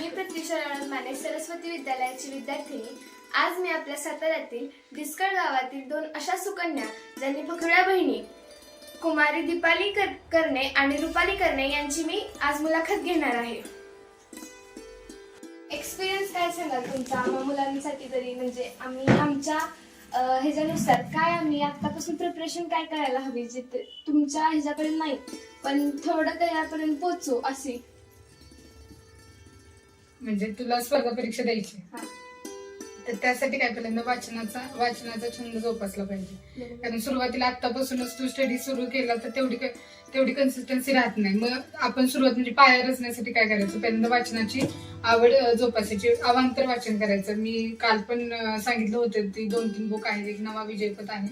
मी पृथ्वी शरण माने सरस्वती विद्यालयाची विद्यार्थिनी. आज मी आपल्या साताऱ्यातील डिस्कड गावातील दोन अशा सुकन्या ज्यांनी फकड्या बहिणी कुमारी दीपाली कर- करणे आणि रुपाली करणे यांची मी आज मुलाखत घेणार आहे. एक्सपिरियन्स काय सांगाल तुमचा? आम्हा मुलांसाठी तरी म्हणजे आम्ही आमच्या ह्याच्यानुसार काय आम्ही आतापासून प्रिपरेशन काय करायला हवी जे तुमच्या ह्याच्याकडे नाही पण थोडं तयारपर्यंत पोचू अशी म्हणजे तुला स्पर्धा परीक्षा द्यायची. हा. तर त्यासाठी काय पहिल्यांदा वाचनाचा वाचनाचा छंद जोपासला पाहिजे. कारण सुरुवातीला आतापासूनच तू स्टडी सुरू केला तर तेवढी तेवढी कन्सिस्टन्सी राहत नाही. मग आपण सुरुवात म्हणजे पाया रचण्यासाठी काय करायचं? पहिल्यांदा वाचनाची आवड अं, जोपासायची. अवांतर वाचन करायचं. मी काल पण अं, सांगितलं होतं ती दोन तीन बुक आहेत. एक नवा विजयपथ आहे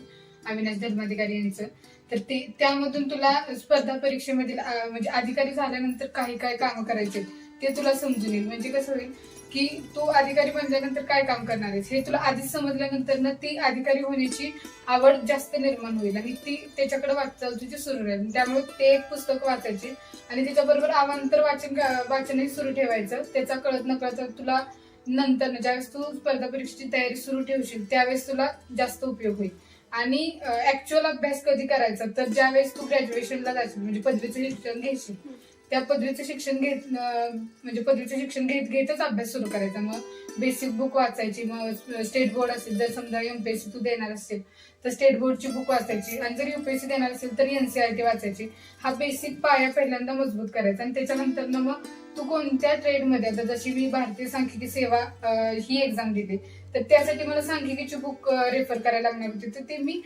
अविनाश धर्माधिकारी यांचं. तर ते त्यामधून तुला स्पर्धा परीक्षेमधील अं, म्हणजे अधिकारी झाल्यानंतर काही काय कामं करायचे ते तुला समजून येईल. म्हणजे कसं होईल की तू अधिकारी बनल्यानंतर काय काम करणार आहेस? हे तुला आधीच समजल्यानंतर ना ती अधिकारी होण्याची आवड जास्त निर्माण होईल आणि ती त्याच्याकडे वाटचाल तुझी सुरू राहील. त्यामुळे ते एक पुस्तक वाचायचे आणि त्याच्याबरोबर अवांतर वाचन वाचनही सुरू ठेवायचं. त्याचा कळत नकळत तुला नंतर ज्यावेळेस तू स्पर्धा परीक्षेची तयारी सुरू ठेवशील त्यावेळेस तुला जास्त उपयोग होईल. आणि ऍक्च्युअल अभ्यास कधी करायचा? तर ज्यावेळेस तू ग्रॅज्युएशनला जायचं म्हणजे पदवीचं शिक्षण घेशील त्या पदवीचं शिक्षण घेत म्हणजे पदवीचं शिक्षण घेत घेतच अभ्यास सुरू करायचा. मग बेसिक बुक वाचायची मग स्टेट बोर्ड असेल जर समजा युपीएससी तू देणार असेल तर स्टेट बोर्डची बुक वाचायची. आणि जर युपीएससी देणार असेल तर एनसीआरटी वाचायची. हा बेसिक पाया पहिल्यांदा मजबूत करायचा. आणि त्याच्यानंतर ना मग तू कोणत्या ट्रेडमध्ये आता जशी मी भारतीय सांख्यिकी सेवा ही एक्झाम दिली तर त्यासाठी मला सांख्यिकीची बुक रेफर करायला लागणार होती तर ते मी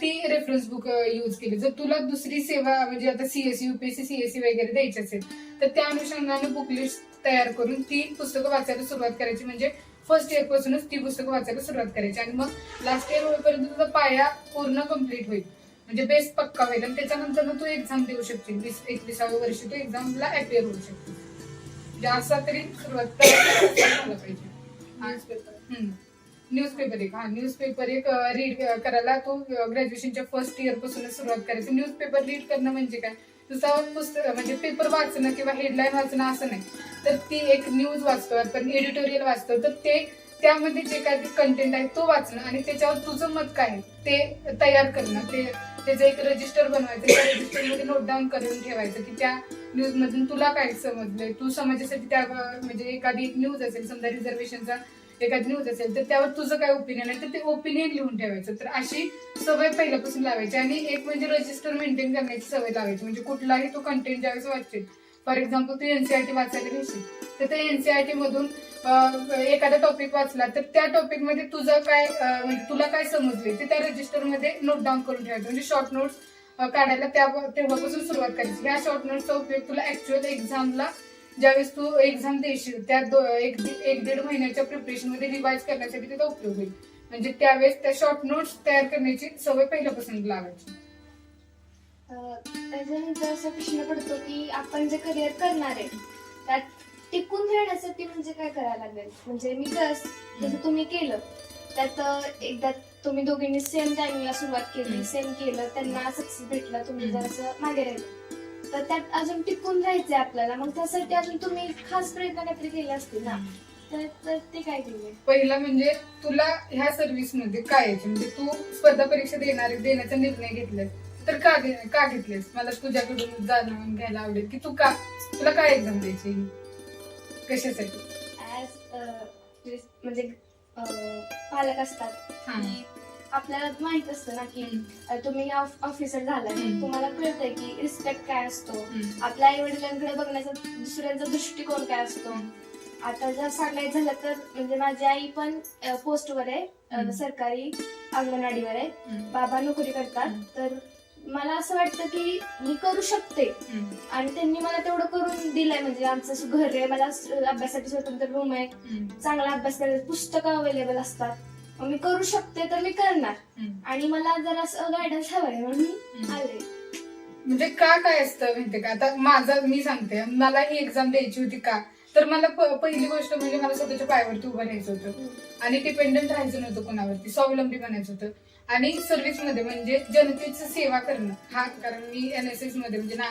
ती रेफरन्स बुक यूज केली. जर तुला दुसरी सेवा म्हणजे आता सीएससी युपीएससी सीएससी वगैरे द्यायची असेल तर त्या अनुषंगाने बुक लिस्ट तयार करून ती पुस्तकं वाचायला सुरुवात करायची. म्हणजे फर्स्ट इयर पासूनच ती पुस्तकं वाचायला सुरुवात करायची. आणि मग लास्ट इयर होईपर्यंत तुझा पाया पूर्ण कंप्लीट होईल. म्हणजे बेस पक्का होईल. आणि त्याच्यानंतर मग तू एक्झाम देऊ शकशील. वीस एकविसाव्या वर्षी तू एक्झामला अपिअर होऊ शकते म्हणजे असा तरी सुरुवात पाहिजे. न्यूजपेपर एक. हा न्यूजपेपर एक रीड करायला तू ग्रॅज्युएशनच्या फर्स्ट इयर पासूनच सुरुवात करायची. न्यूजपेपर रीड करणं म्हणजे काय? नुसतं पुस्तक म्हणजे पेपर वाचणं किंवा हेडलाईन वाचणं असं नाही. तर ती एक न्यूज वाचतो आपण एडिटोरियल वाचतो तर ते त्यामध्ये जे काय कंटेंट आहे तो वाचणं आणि त्याच्यावर तुझं मत काय आहे ते तयार करणं. ते त्याचं एक रजिस्टर बनवायचं त्या रजिस्टरमध्ये नोट डाऊन करून ठेवायचं की त्या न्यूज मधून तुला काय समजलंय. तू समाजासाठी त्या म्हणजे एखादी न्यूज असेल समजा रिझर्वेशनचा ते काहीतरी होत असेल तर त्यावर तुझं काय ओपिनियन आहे? तर ते ओपिनियन लिहून ठेवायचं. तर अशी सवय पहिल्यापासून लावायची आणि एक म्हणजे रजिस्टर मेंटेन करण्याची सवय लावायची. म्हणजे कुठलाही तो कंटेंट ज्यावेळेस वाचशील फॉर एक्झाम्पल तू एनसीआरटी वाचायला घेशील तर त्या एनसीआरटी मधून एखादा टॉपिक वाचला तर त्या टॉपिकमध्ये तुझं काय म्हणजे तुला काय समजले ते त्या रजिस्टरमध्ये नोट डाऊन करून ठेवायचं. म्हणजे शॉर्ट नोट्स काढायला त्या तेव्हापासून सुरुवात करायची. ह्या शॉर्ट नोट्सचा उपयोग तुला ऍक्च्युअल एक्झामला ज्यावेळेस तू एक्झाम देशील त्या एक एक दीड महिन्याच्या प्रिपरेशनमध्ये रिवाइज करण्यासाठी त्याचा उपयोग होईल म्हणजे त्यावेळेस त्या शॉर्ट नोट्स तयार करण्याची सवय पहिल्यापासून त्याच्यानंतर असा प्रश्न पडतो की आपण जे करिअर करणार आहे त्यात टिकून राहण्यासाठी म्हणजे काय करायला लागेल म्हणजे मी जसं तुम्ही केलं त्यात एकदा तुम्ही दोघींनी सेम टायमिंगला सुरुवात केली. सेम केलं त्यांना सक्सेस भेटला तुम्ही हम्म. जरासं मागे राहिले तर त्यात अजून टिकून राहायचंय आपल्याला. मग त्यासाठी अजून तुम्ही खास प्रयत्न काहीतरी केले असतील ना? तर तर ते काय केले पहिला म्हणजे तुला ह्या सर्व्हिसमध्ये काय यायचे म्हणजे तू स्पर्धा परीक्षा देणार देण्याचा निर्णय घेतलाय. तर का घे- का घेतलेस? मला तुझ्याकडून जाणून घ्यायला आवडेल की तू का तुला काय एक्झाम द्यायची? कशासाठी? ऍज म्हणजे अं, पालक असतात. हा. की आपल्याला माहीत असतं ना की तुम्ही ऑफिसर हम्म. तुम्हाला कळतंय की रिस्पेक्ट काय असतो. आपल्या आई वडिलांकडे बघण्याचा दुसऱ्यांचा दृष्टिकोन काय असतो आता जर सांगायचं झालं तर म्हणजे माझी आई पण पोस्टवर आहे. सरकारी अंगणवाडीवर आहे. बाबा नोकरी करतात. तर मला असं वाटतं की मी करू शकते. आणि त्यांनी मला तेवढं करून दिलंय म्हणजे आमचं असं घर आहे मला अभ्यासासाठी स्वतंत्र रूम आहे. चांगला अभ्यास करायला पुस्तकं अवेलेबल असतात मग मी करू शकते तर मी करणार. हम्म. आणि मला जरा असं गायडन्स हवंय म्हणून हम्म. आले. म्हणजे का काय असतं माहितीये का? आता माझं मी सांगते मला ही एक्झाम द्यायची होती का? तर मला प- पहिली गोष्ट म्हणजे मला स्वतःच्या पायावरती उभं राहायचं होतं. आणि डिपेंडंट राहायचं नव्हतं कोणावरती स्वावलंबी बनायचं होतं. आणि सर्व्हिसमध्ये म्हणजे जनतेची सेवा करणं. हा कारण मी एन एस एसमध्ये म्हणजे ना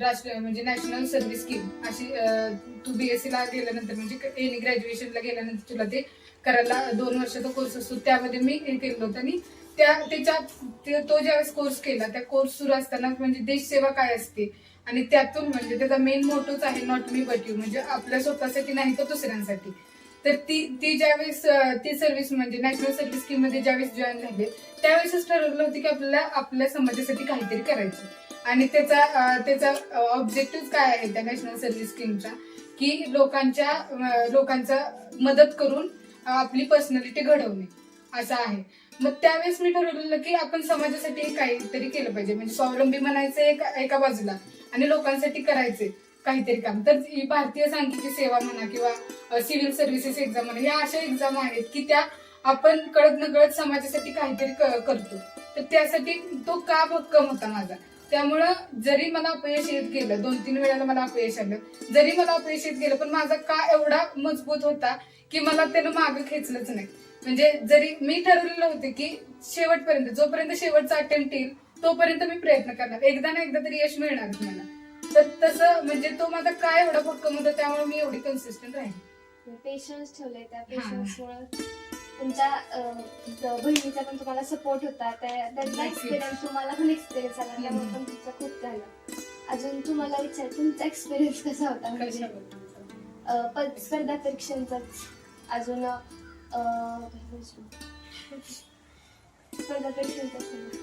राष्ट्रीय म्हणजे नॅशनल सर्व्हिस स्कीम अशी अं, तू बीएससी ला गेल्यानंतर म्हणजे एनी ग्रॅज्युएशनला गेल्यानंतर तुला ते करायला दोन वर्षाचा कोर्स असतो. त्यामध्ये मी हे केलं होतं आणि त्या त्याच्या तो ज्यावेळेस कोर्स केला त्या कोर्स सुरू असताना म्हणजे देश सेवा काय असते? आणि त्यातून म्हणजे त्याचा मेन मोटोच आहे नॉट मी बट यू म्हणजे आपल्या स्वतःसाठी नाही तर दुसऱ्यांसाठी. तर ती ती ज्यावेळेस ती सर्व्हिस म्हणजे नॅशनल सर्व्हिस स्कीममध्ये ज्यावेळेस जॉईन झाले त्यावेळेसच ठरवलं होतं की आपल्याला आपल्या समाजासाठी काहीतरी करायचं. आणि त्याचा त्याचा ऑब्जेक्टिव्ह काय आहे त्या नॅशनल सर्व्हिस स्कीमचा की लोकांच्या लोकांचा मदत करून आपली पर्सनॅलिटी घडवणे. असं आहे. मग त्यावेळेस मी ठरवलेलं की आपण समाजासाठी काहीतरी केलं पाहिजे. म्हणजे स्वावलंबी म्हणायचं एका एका बाजूला आणि लोकांसाठी करायचे काहीतरी काम. तर ही भारतीय सांख्यिकी सेवा म्हणा किंवा सिव्हिल सर्व्हिसेस एक्झाम म्हणा ह्या अशा एक्झाम आहेत की त्या आपण कळत न कळत समाजासाठी काहीतरी करतो. तर त्यासाठी तो का भक्कम होता माझा? त्यामुळं जरी मला अपयश येत गेलं दोन तीन वेळाला मला अपयश आलं जरी मला अपयश येत गेलं पण माझा का एवढा मजबूत होता की मला त्यानं मागं खेचलंच नाही. म्हणजे जरी मी ठरवलेलं होते की शेवटपर्यंत जोपर्यंत शेवटचा अटेम्प्ट येईल तोपर्यंत मी प्रयत्न करणार. एकदा ना एकदा तरी यश मिळणारच मला तर तसं म्हणजे तो माझा काय एवढा भक्कम होता त्यामुळे मी एवढी कन्सिस्टंट राहील पेशन्स ठेवले त्या पेशन्समुळे तुमच्या बहिणीचा पण तुम्हाला सपोर्ट होता त्या- त्याचा. एक्सपिरियन्स तुम्हाला पण एक्सपिरियन्स आला त्यामुळे. पण तुमचं खूप झालं अजून तुम्हाला विचार तुमचा एक्सपिरियन्स कसा होता म्हणजे कशाबद्दल? अं, प- स्पर्धा परीक्षांचाच अजून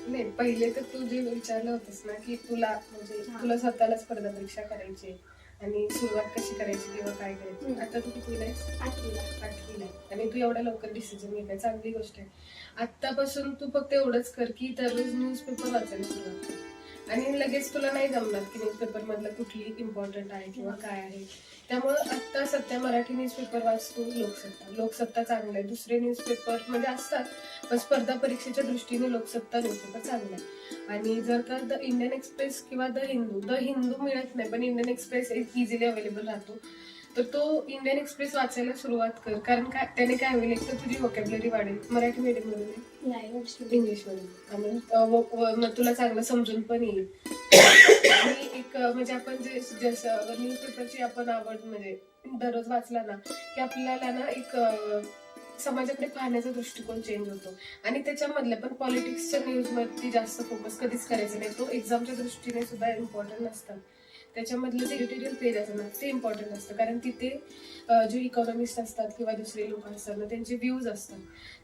नाही पहिले तर तू जे विचारलं होतंस ना की तुला म्हणजे. तुला स्वतःला स्पर्धा परीक्षा करायची आणि सुरुवात कशी करायची किंवा काय करायची. आता तू किती आहेस? आठवीला. आठवीला आहे. आणि तू एवढ्या लवकर डिसिजन घेत आहे चांगली गोष्ट आहे. आतापासून तू फक्त एवढंच कर की दररोज न्यूजपेपर वाचायला सुरुवात कर. आणि लगेच तुला नाही जमणार की न्यूजपेपर मधलं कुठली इम्पॉर्टंट आहे किंवा काय आहे. त्यामुळं आता सध्या मराठी न्यूजपेपर वाचतो लोकसत्ता. लोकसत्ता चांगलं आहे. दुसरे न्यूजपेपर म्हणजे असतात पण स्पर्धा परीक्षेच्या दृष्टीने लोकसत्ता न्यूजपेपर चांगला आहे. आणि जर का द इंडियन एक्सप्रेस किंवा द हिंदू द हिंदू मिळत नाही पण इंडियन एक्सप्रेस एक इझिली अवेलेबल राहतो. तर तो इंडियन एक्सप्रेस वाचायला सुरुवात कर. कारण काय त्याने काय होईल एक तर तुझी वोकॅबलरी वाढेल मराठी मीडियममध्ये. नाही गोष्टी इंग्लिशमध्ये. आणि तुला चांगलं समजून पण येईल. आणि एक म्हणजे आपण जे जसं न्यूजपेपरची आपण आवड म्हणजे दररोज वाचला ना की आपल्याला ना एक समाजाकडे पाहण्याचा दृष्टिकोन चेंज होतो. आणि त्याच्यामधल्या पण पॉलिटिक्सच्या न्यूज वरती जास्त फोकस कधीच करायचा नाही. तो एक्झामच्या दृष्टीने सुद्धा इम्पॉर्टंट नसतात त्याच्यामधलं जे एडिटोरियल पेज असतं ना ते इम्पॉर्टंट असतं. कारण तिथे जे इकॉनॉमिस्ट असतात किंवा दुसरे लोक असतात ना त्यांचे व्ह्यूज असतात.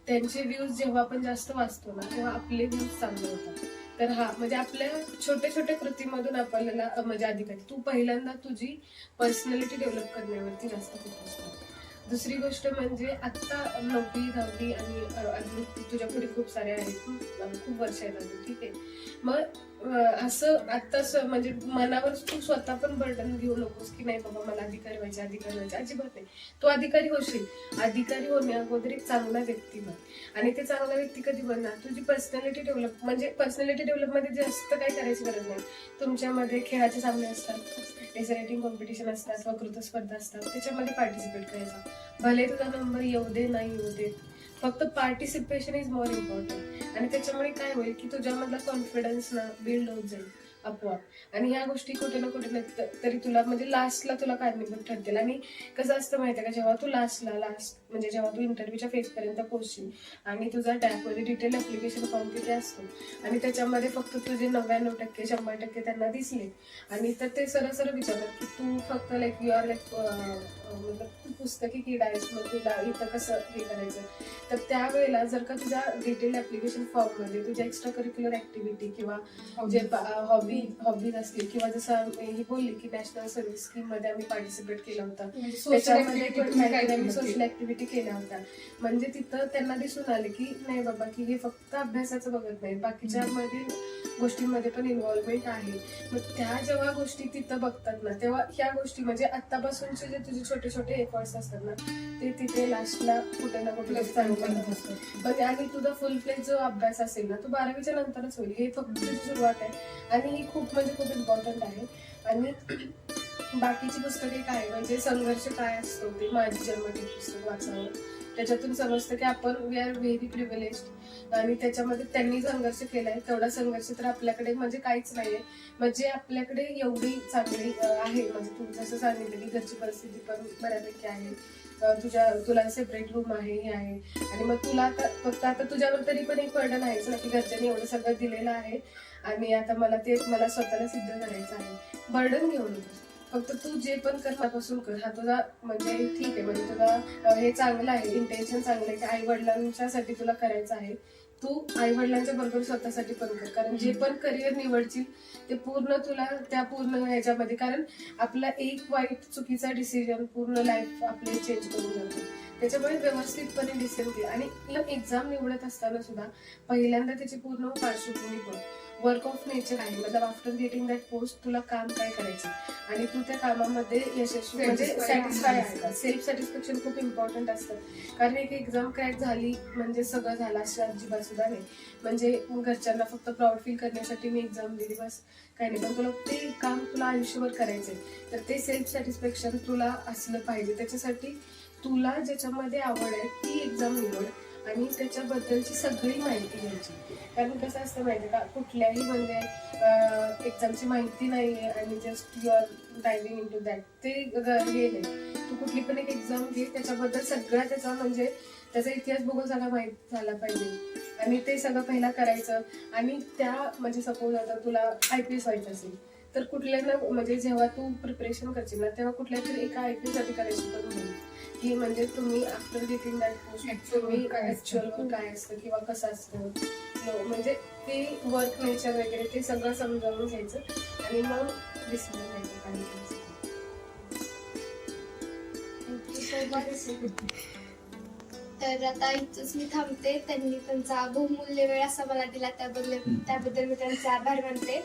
त्यांचे व्ह्यूज जेव्हा आपण जास्त वाचतो ना तेव्हा आपले व्ह्यूज चांगले होतात. तर हा म्हणजे आपल्या छोट्या छोट्या कृतीमधून आपल्याला म्हणजे म्हणजे अधिकारी तू पहिल्यांदा तुझी पर्सनॅलिटी डेव्हलप करण्यावरती जास्त फोकस कर. दुसरी गोष्ट म्हणजे आत्ता नववी दहावी आणि अजून तुझ्या पुढे खूप सारे आहेत खूप वर्ष आहेत अजून ठीक आहे. मग असं आत्ताच म्हणजे मनावर तू स्वतः पण बर्डन घेऊ नकोस की नाही बाबा मला अधिकारी व्हायचे अधिकारी व्हायचे. अजिबात नाही. तू अधिकारी होशील. अधिकारी होणे अगोदर एक चांगला व्यक्ती बन. आणि ते चांगला व्यक्ती कधी बनणार? तुझी पर्सनॅलिटी डेव्हलप म्हणजे पर्सनॅलिटी डेव्हलपमध्ये जास्त काही करायची गरज नाही. तुमच्यामध्ये खेळाचे सामने असतात एस रायटिंग कॉम्पिटिशन असतात वक्तृत्व स्पर्धा असतात त्याच्यामध्ये पार्टिसिपेट करायचा. भले तुझा नंबर येऊ दे नाही येऊ दे फक्त पार्टिसिपेशन इज मोर इम्पॉर्टंट आणि त्याच्यामुळे काय होईल की तुझ्यामधला कॉन्फिडन्स ना बिल्ड होत जाईल. आपोआप. आणि ह्या गोष्टी कुठे ना कुठे ना तरी तुला म्हणजे लास्टला तुला कारणीभूत ठरतील. आणि कसं असतं माहितीये का जेव्हा तू लास्टला लास्ट म्हणजे जेव्हा तू इंटरव्ह्यूच्या फेज पर्यंत पोहोचशील आणि तुझा टॅपमध्ये डिटेल ऍप्लिकेशन फॉर्म किती असतो. आणि त्याच्यामध्ये फक्त तुझे नव्याण्णव टक्के शंभर टक्के त्यांना दिसले. आणि तर ते सरळ सरळ विचारतात की तू फक्त लाईक यू आर लाईक तू पुस्तकी किड आहेस मग तुला इथं कसं हे करायचं? तर त्यावेळेला जर का तुझ्या डिटेल ऍप्लिकेशन फॉर्ममध्ये तुझ्या एक्स्ट्रा करिक्युलर ऍक्टिव्हिटी किंवा जे हॉबी हॉबीज असतील किंवा जसं मी ही बोलली की नॅशनल सर्व्हिस स्कीममध्ये आम्ही पार्टिसिपेट केलं होतं म्हणजे त्याच्यामध्ये पण सोशल? ऍक्टिव्हिटी केल्या होत्या म्हणजे तिथं त्यांना दिसून आले की नाही बाबा की हे फक्त अभ्यासाचं बघत नाही बाकीच्या मध्ये गोष्टींमध्ये पण इन्व्हॉल्वमेंट आहे. मग त्या जेव्हा गोष्टी तिथं बघतात ना तेव्हा ह्या गोष्टी म्हणजे आतापासूनचे जे तुझे छोटे छोटे एफर्ट्स असतात ना ते तिथे लास्टला कुठे ना कुठे. पण आणि तुझा फुल फ्लेज जो अभ्यास असेल ना तो बारावीच्या नंतरच होईल. हे फक्त तुझी सुरुवात आहे. आणि ही खूप म्हणजे खूप इम्पॉर्टंट आहे. आणि बाकीची पुस्तके काय? म्हणजे संघर्ष काय असतो? ते माझी जन्मठेप पुस्तक वाचावं. त्याच्यातून समजतं की आपण वी आर व्हेरी प्रिव्हिलेज आणि त्याच्यामध्ये त्यांनी संघर्ष केलाय तेवढा संघर्ष तर आपल्याकडे म्हणजे काहीच नाहीये. म्हणजे आपल्याकडे एवढी चांगली आहे. म्हणजे तू जसं सांगितलं की घरची परिस्थिती पण बऱ्यापैकी आहे. तुझ्या तुला सेपरेट रूम आहे हे आहे. आणि मग तुला आता फक्त आता तुझ्यावर तरी पण एक बर्डन आहेच ना की घरच्यांनी एवढं सगळं दिलेलं आहे. आणि आता मला ते मला स्वतःला सिद्ध करायचं आहे. बर्डन घेऊन फक्त तू जे पण करण्यापासून कर. हा तुझा म्हणजे ठीक आहे. म्हणजे तुला हे चांगलं आहे. इंटेन्शन चांगलं आहे की आई वडिलांच्या साठी तुला करायचं आहे. तू आई वडिलांच्या बरोबर स्वतःसाठी पण कर. कारण जे पण करिअर निवडशील ते पूर्ण तुला त्या पूर्ण ह्याच्यामध्ये. कारण आपला एक वाईट चुकीचा डिसिजन पूर्ण लाईफ आपली चेंज करून जातो. त्याच्यामुळे व्यवस्थितपणे डिसिजन घे आणि एक्झाम निवडत असताना सुद्धा पहिल्यांदा त्याची पूर्ण पार्श्वभूमी बघ. वर्क ऑफ नेचर आहे. मतलब आफ्टर गेटिंग दॅट पोस्ट तुला काम काय करायचं? आणि तू त्या कामामध्ये यशस्वी म्हणजे सॅटिस्फाय आहे. का सेल्फ सॅटिस्फॅक्शन खूप इम्पॉर्टंट असतं. कारण एक एक्झाम क्रॅक झाली म्हणजे सगळं झालं अशी अजिबात सुद्धा नाही. म्हणजे घरच्यांना फक्त प्राऊड फील करण्यासाठी मी एक्झाम दिली बस. काही नाही. पण तुला ते काम तुला आयुष्यभर करायचंय. तर ते सेल्फ सॅटिस्फॅक्शन तुला असलं पाहिजे. त्याच्यासाठी तुला ज्याच्यामध्ये आवड आहे ती एक्झाम निवड. आणि त्याच्याबद्दलची सगळी माहिती घ्यायची. कारण कसं असतं माहिती का कुठल्याही म्हणजे एक्झामची माहिती नाही आहे आणि just you are into that ते गेले हे नाही. तू कुठली पण एक एक्झाम घे त्याच्याबद्दल सगळा त्याचा म्हणजे त्याचा इतिहास बघून सगळा माहीत झाला पाहिजे. आणि ते सगळं पहिला करायचं. आणि त्या म्हणजे सपोज आता तुला आय पी एस व्हायचं असेल. तर कुठल्या ना म्हणजे जेव्हा तू प्रिपरेशन करशील ना तेव्हा कुठल्या तरी एका आय पी एस अधिकाऱ्याशी पण बोल की म्हणजे तुम्ही आफ्टर गेटिंग दॅट पोस्ट तुम्ही? ऍक्च्युअल वर्क काय असतं किंवा कसं असतं? म्हणजे ते वर्क नेचर वगैरे ते सगळं समजावून घ्यायचं आणि मग डिसिजन घ्यायचं much. तर आता इथंच मी थांबते. त्यांनी त्यांचा बहुमूल्य वेळ असा मला दिला त्याबद्दल त्याबद्दल मी त्यांचे आभार मानते